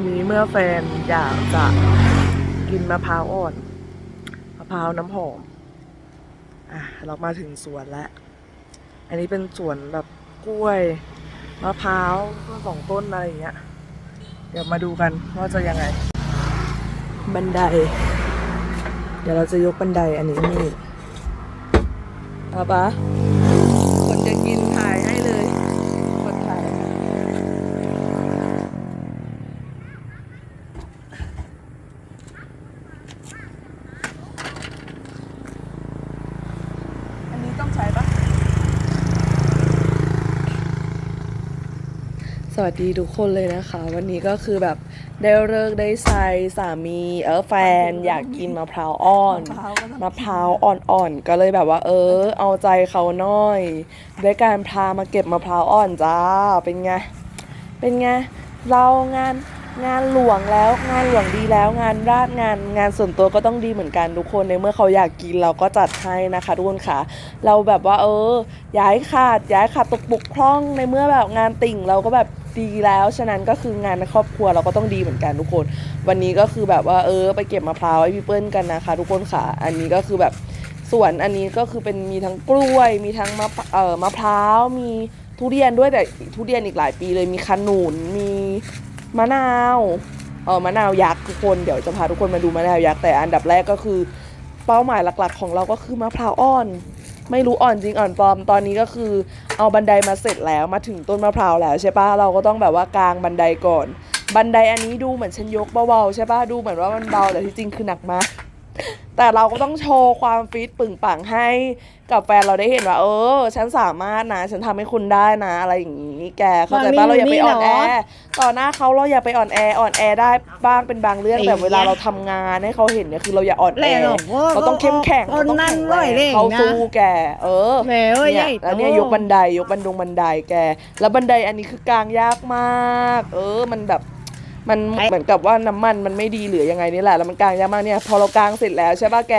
วันนี้เมื่อแฟนอยากจะกินมะพร้าวอ่อน มะพร้าวน้ำหอม อะ เรามาถึงสวนแล้ว อันนี้เป็นสวนแบบกล้วย มะพร้าวต้นสองต้นอะไรอย่างเงี้ย เดี๋ยวมาดูกันว่าจะยังไง บันได เดี๋ยวเราจะยกบันไดอันนี้นี่ป้าปะคนจะกินถ่ายให้เลย คนถ่าย อันนี้ต้องใช้ปะส วัสดีทุกคนเลยนะคะ วันนี้ก็คือแบบได้เลิกได้ใส่สามีเออแฟนอยากกินมะพร้าวอ่อนมะพร้าวอ่อนๆก็เลยแบบว่า เออ เอาใจเขาหน่อยด้วยการพามาเก็บมะพร้าวอ่อนจ้าเป็นไงเป็นไงเรางานงานหลวงแล้วงานหลวงดีแล้วงานราชงานงานส่วนตัวก็ต้องดีเหมือนกันทุกคนในเมื่อเขาอยากกินเราก็จัดให้นะคะทุกคนค่ะ เราแบบว่าเออ ย้ายขาดย้ายขาดตกบกพร่องในเมื่อแบบงานติ่งเราก็แบบ ดีแล้ว ฉะนั้นก็คืองานในครอบครัวเราก็ต้องดีเหมือนกันทุกคน วันนี้ก็คือแบบว่าเออ ไปเก็บมะพร้าวให้พี่เปิ้ลกันนะคะ ทุกคนค่ะ อันนี้ก็คือแบบสวนอันนี้ก็คือเป็นมีทั้งกล้วย มีทั้งมะพเอ่อมะพร้าว มีทุเรียนด้วยแต่ทุเรียนอีกหลายปีเลยมีขนุนมีมะนาวเออมะนาวยักษ์ทุกคนเดี๋ยวจะพาทุกคนมาดูมะนาวยักษ์แต่อันดับแรกก็คือ เป้าหมายหลักๆ ของเราก็คือมะพร้าวอ่อน ไม่รู้อ่อนจริงอ่อนปลอมตอนนี้ก็คือเอาบันไดมาเสร็จแล้วมาถึงต้นมะพร้าวแล้วใช่ปะเราก็ต้องแบบว่ากางบันไดก่อน บันไดอันนี้ดูเหมือนฉันยกเบาๆใช่ปะดูเหมือนว่ามันเบาแต่ที่จริงคือหนักมาก แต่เราก็ต้องโชว์ความฟิตปึ่งปังให้กับแฟนเราได้เห็นว่า เออ ฉันสามารถนะ ฉันทำให้คุณได้นะ อะไรอย่างนี้ แกเข้าใจมันมีปะเราอย่าไปนี่อ่อนแอเหรอต่อหน้าเขาเราอย่าไปอ่อนแออ่อนแอได้บ้างเป็นบางเรื่องไอ้แต่เวลาเหี้ยเราทำงานให้เขาเห็นเนี่ยคือเราอย่าอ่อนแอแหละหรอกว่าเราต้องเข้มแข็งคนเราต้องนั่แข็นงร้แรอยงเร่งเขานะสู้แก เออแหมเอ้ยเนี่ยใหญ่แล้วเนี่ยโตยกบันไดยกบันดงบันไดแก แล้วบันไดอันนี้คือกลางยากมาก เออมันแบบ มันเหมือนกับว่าน้ำมันมันไม่ดีหรือยังไงนี่แหละแล้วมันกลางยากมากเนี่ยพอเรากลางเสร็จแล้วใช่ป่ะแก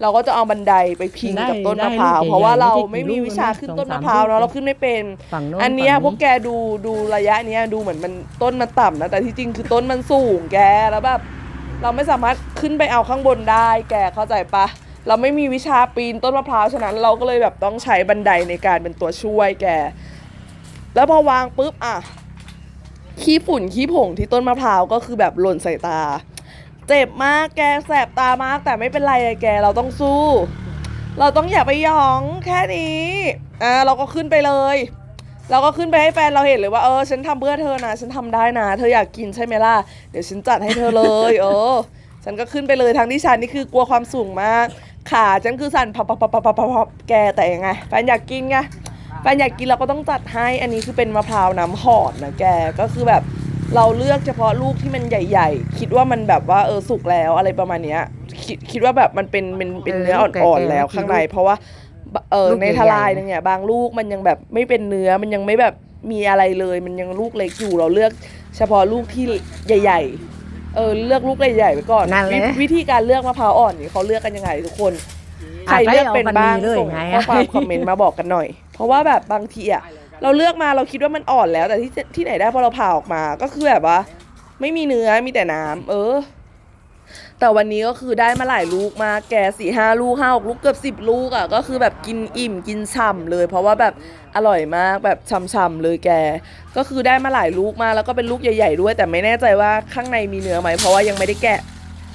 เราก็จะเอาบันไดไปพิงกับต้นมะพร้าวได้เพราะว่าได้เราได้ไม่มีวิชาขึ้นสองต้นมะสามพร้าวลูเนาะกเราขึ้นไม่เป็นฝั่งโน้นอันเนี้ยฝั่งพวกแกดูดูระยะเนี้ยดูเหมือนมันต้นมันต่ำนะแต่ที่จริงคือต้นมันสูงแกแล้วแบบเราไม่สามารถขึ้นไปเอาข้างบนได้ แกเข้าใจปะเราไม่มีวิชาปีนต้นมะพร้าวฉะนั้นเราก็เลยแบบต้องใช้บันไดในการเป็นตัวช่วยแก แล้วพอวางปุ๊บอะ ขี้ฝุ่นขี้ผงที่ต้นมะพร้าวก็คือแบบหล่นใส่ตา เจ็บมากแกแสบตามาก แต่ไม่เป็นไรอะแกเราต้องสู้ เราต้องอย่าไปยองแค่นี้อ่าเราก็ขึ้นไปเลย เราก็ขึ้นไปให้แฟนเราเห็นเลยว่าเออฉันทำเพื่อเธอนะ ฉันทำได้นะ เธออยากกินใช่ไหมล่ะเดี๋ยวฉันจัดให้เธอเลย เออ ฉันก็ขึ้นไปเลยทั้งที่ฉันนี่คือกลัวความสูงมากขาฉันคือสั่นพับพับพับพับพับพับแกแต่ยังไงแฟนอยากกินไง แฟนอยากกินเราก็ต้องจัดให้ อันนี้คือเป็นมะพร้าวน้ำหอมนะแก ก็คือแบบเราเลือกเฉพาะลูกที่มันใหญ่ ๆ คิดว่ามันแบบว่าเออสุกแล้วอะไรประมาณเนี้ยคิดคิดว่าแบบมันเป็นเป็นเป็นเนื้อเออลูกอ่อนแก่ๆๆแล้วลูกข้างใน เพราะว่าเออลูกในใหญ่ๆทลายนึงเนี่ยบางลูกมันยังแบบไม่เป็นเนื้อมันยังไม่แบบมีอะไรเลย มันยังลูกเล็กอยู่เราเลือกเฉพาะลูกที่ใหญ่ ๆ เออเลือกลูกใหญ่ๆไปก่อนนั่นแหละวิวิธีการเลือกมะพร้าวอ่อนนี่เขาเลือกกันยังไงทุกคน ใครอะเลือกเป็นบ้างให้เอาส่งพันธุ์นี้เลยไงข้อความคอมเมนต์มาบอกกันหน่อยเพ ราะว่าแบบบางทีอะเราเลือกมาเราคิดว่ามันอ่อนแล้ว แต่ที่ที่ไหนได้พอเราผ่าออกมาก็คือแบบว่า ไม่มีเนื้อมีแต่น้ำเออ แต่วันนี้ก็คือได้มาหลายลูกมาแกสี่ห้าลูกห้าหกลูกเกือบสิบลูกอะก็คือแบบกินอิ่มกินฉ่ำเลย เพราะว่าแบบอร่อยมากแบบฉ่ำๆเลยแก ก็คือได้มาหลายลูกมาแล้วก็เป็นลูกใหญ่ ๆ ด้วย แต่ไม่แน่ใจว่าข้างในมีเนื้อไหมเพราะว่ายังไม่ได้แกะ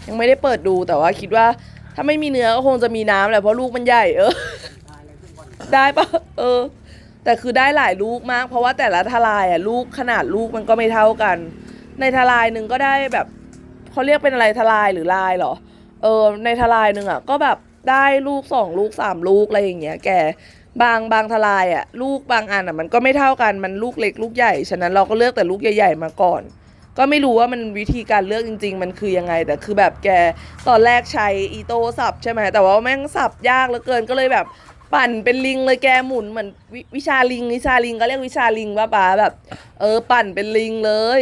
ยังไม่ได้เปิดดูแต่ว่าคิดว่าถ้าไม่มีเนื้อก็คงจะมีน้ำแหละเพราะลูกมันใหญ่เออ ได้ปะเออ แต่คือได้หลายลูกมาก เพราะว่าแต่ละทลายอะลูกขนาดลูกมันก็ไม่เท่ากัน ในทลายหนึ่งก็ได้แบบเขาเรียกเป็นอะไรทลายหรือลายเหรอ เออ ในทลายหนึ่งอะ ก็แบบได้ลูกสองลูกสามลูกอะไรอย่างเงี้ย แกบางบางทลายอะ ลูกบางอันอะ มันก็ไม่เท่ากันมันลูกเล็กลูกใหญ่ฉะนั้นเราก็เลือกแต่ลูกใหญ่ๆมาก่อนก็ไม่รู้ว่ามันวิธีการเลือกจริง ๆ มันคือยังไง แต่คือแบบแกตอนแรกใช้อีโต้สับใช่ไหมแต่ว่าแม่งสับยากเหลือเกินก็เลยแบบ ปั่นเป็นลิงเลยแกหมุนเหมือนววิชาลิงวิชาลิงก็เรียกวิชาลิงว่าป้าแบบ เออปั่นเป็นลิงเลย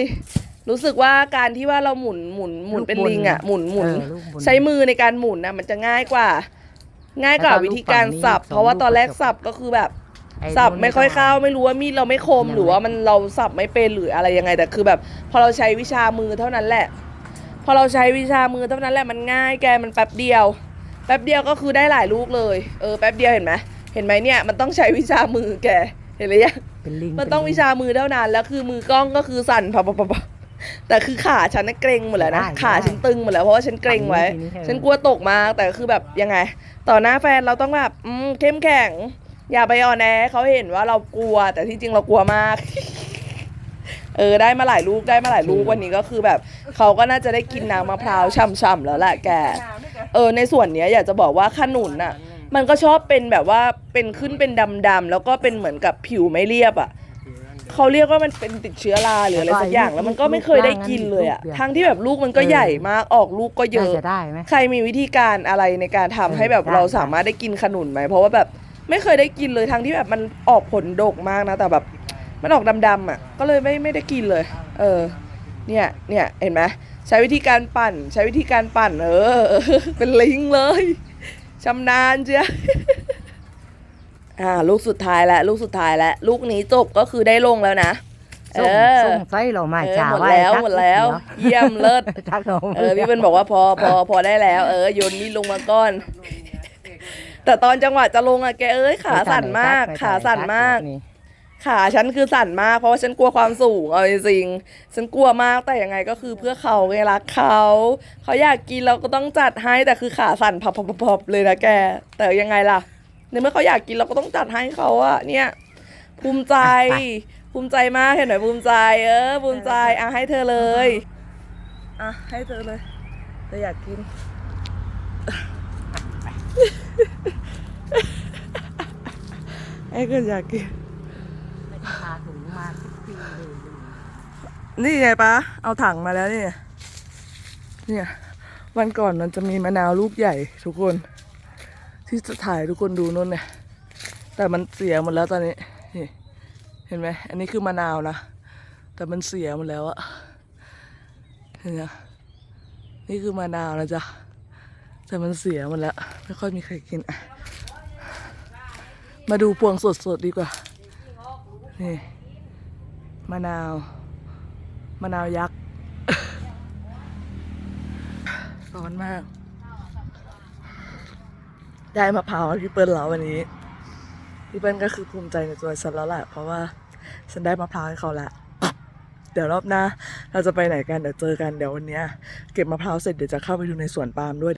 รู้สึกว่าการที่ว่าเราหมุนหมุนหมุนเป็นลิงอะหมุนหมุนเออลูกบนใช้มือในการหมุนนะมันจะง่ายกว่า ง่ายกว่าแล้วก็วิธีการสับลูกฝั่งนี้เพราะว่าตอนแรกสองลูกสับก็คือแบบ อ้สับนู่นไม่ค่อยต้งเข้าไม่รู้ว่ามีดเราไม่คมยังไงหรือว่ามันเราสับไม่เป็นหรืออะไรยังไงแต่คือแบบ พอเราใช้วิชามือเท่านั้นแหละ พอเราใช้วิชามือเท่านั้นแหละมันง่ายแกมันแป๊บเดียว แป๊บเดียวก็คือได้หลายลูกเลย เออแป๊บเดียวเห็นไหมเห็นไหมเนี่ยมันต้องใช้วิชามือแกเห็นหรือยังเป็นลิงมันต้องวิชามือเท่านั้นแล้วคือมือกล้องก็คือสั่นพับพับพับแต่คือขาฉันน่ะเกรงหมดแล้วนะขาฉันตึงหมดแล้วเพราะว่าฉันเกรงไว้ฉันกลัวตกมากแต่คือแบบยังไง ต่อหน้าแฟนเราต้องแบบอืมเข้มแข็ง อย่าไปอ่อนแอให้เขาเห็นว่าเรากลัว แต่ที่จริงเรากลัวมาก เออได้มาหลายลูกได้มาหลายลูกวันนี้ก็คือแบบเขาก็น่าจะได้กินน้ำมะพร้าวช่ำๆแล้วแหละแก เออในส่วนเนี้ยอยากจะบอกว่าขนุนอะ มันก็ชอบเป็นแบบว่าเป็นขึ้นเป็นดำๆแล้วก็เป็นเหมือนกับผิวไม่เรียบอะเขาเรียกว่ามันเป็นติดเชื้อราหรืออะไรสักอย่างแล้วมันก็ไม่เคยได้กินเลยอะทั้งที่แบบลูกมันก็ใหญ่มากออกลูกก็เยน่าอะจะได้ไหม ใครมีวิธีการอะไรในการทำให้แบบได้เราสามารถได้กินขนุนไหม เพราะว่าแบบไม่เคยได้กินเลยทั้งที่แบบมันออกผลดกมากนะ แต่แบบมันออกดำๆอะ ก็เลยไม่ไม่ได้กินเลย เออ เนี่ยเนี่ยเห็นไหม ใช้วิธีการปั่น ใช้วิธีการปั่น เออ เป็นลิงเลยชำนาญเจ้ะอ่า ลูกสุดท้ายแล้วลูกสุดท้ายแล้วลูกนี้จบก็คือได้ลงแล้วนะเอส่งอส่งไส้เรามาเออจ่าหมดไว้แล้วทักหมดแล้ว เยี่ยมเลิศทักเราเออพี่เปิ้ลบอกว่าพอพอพอได้แล้ว เออโยนมีดลงมาก้อน แต่ตอนจังหวะจะลงอะแกเอ้ยขาสั่นมาก ขาสั่นมาก ขาฉันคือสั่นมาก เพราะว่าฉันกลัวความสูงเอาจริงๆฉันกลัวมากแต่ยังไงก็คือเพื่อเขาไงรักเขาเขาอยากกินเราก็ต้องจัดให้แต่คือขาสั่นพับๆๆๆเลยนะแก แต่ยังไงล่ะในเมื่อเขาอยากกินเราก็ต้องจัดให้เขาอะเนี่ย ภูมิใจ ภูมิใจมากเห็นไหมภูมิใจ เออภูมิใจอะให้เธอเลยอะให้เธอเลยเธออยากกินให้เกินอยากกิน พาถุงมาทุกปีเลย นี่ไงปะเอาถังมาแล้วนี่เนี่ย วันก่อนมันจะมีมะนาวลูกใหญ่ทุกคน ที่จะถ่ายทุกคนดูนู่นเนี่ย แต่มันเสียหมดแล้วตอนนี้นี่เห็นไหมอันนี้คือมะนาวนะ แต่มันเสียหมดแล้วอะเห็นไหมนี่คือมะนาวนะจ๊ะ แต่มันเสียหมดแล้ว ไม่ค่อยมีใครกินอะมาดูพวงสดๆดีกว่า นี่มะนาว มะนาวยักษ์ ร้อนมาก ได้มะพร้าวให้พี่เปิ้ลแล้ววันนี้ พี่เปิ้ลก็คือภูมิใจในตัวฉันแล้วแหละเพราะว่าฉันได้มะพร้าวให้เขาละเดี๋ยวรอบหน้าเราจะไปไหนกันเดี๋ยวเจอกันเดี๋ยววันเนี้ยเก็บมะพร้าวเสร็จเดี๋ยวจะเข้าไปดูในสวนปาล์มด้วย